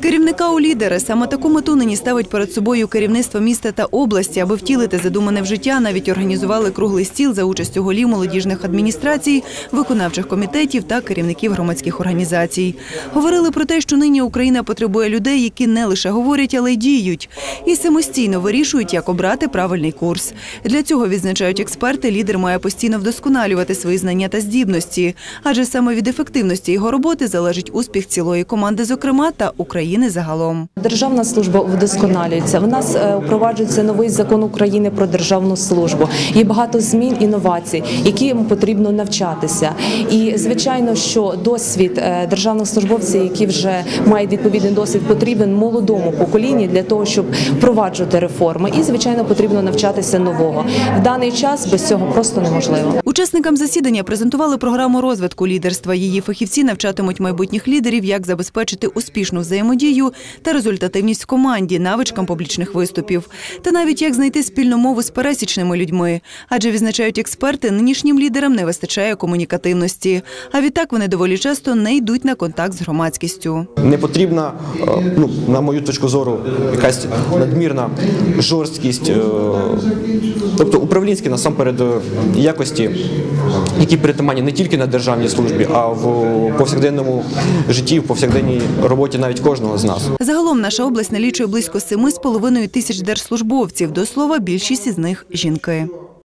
керівника у лідери саме таку мету нині ставить перед собою керівництво міста та області, аби втілити задумане в життя. Навіть організували круглий стіл за участю голів молодіжних адміністрацій, виконавчих комітетів та керівників громадських організацій. Говорили про те, що нині Україна потребує людей, які не лише говорять, але й діють, і самостійно вирішують, як обрати правильний курс. Для цього відзначають експерти. Лідер має постійно вдосконалювати свої знання та здібності, адже саме від ефективності його роботи залежить успіх цілої команди, зокрема та України загалом. Державна служба вдосконалюється. В нас е, впроваджується новий закон України про державну службу. Є багато змін інновацій, яким потрібно навчатися. І звичайно, що досвід е, державних службовців, які вже мають відповідний досвід, потрібен молодому поколінні для того, щоб впроваджувати реформи. І звичайно, потрібно навчатися нового. В даний час без цього просто неможливо. Учасникам засідання презентували програму розвитку лідерства. Її фахівці навчатимуть майбутніх лідерів, як забезпечити успішну взаємодію та результативність в команді, навичкам публічних виступів, та навіть як знайти спільну мову з пересічними людьми. Адже відзначають експерти, нинішнім лідерам не вистачає комунікативності. А відтак вони доволі часто не йдуть на контакт з громадськістю. Не потрібна, е, ну, на мою точку зору, якась надмірна жорсткість, е, тобто управлінські насамперед е, якості, які притаманні не тільки на державній службі, а в повсякденному житті, в повсякденній роботі навіть кожного з нас. Загалом наша область налічує близько 7,5 тисяч держслужбовців. До слова, більшість із них жінки.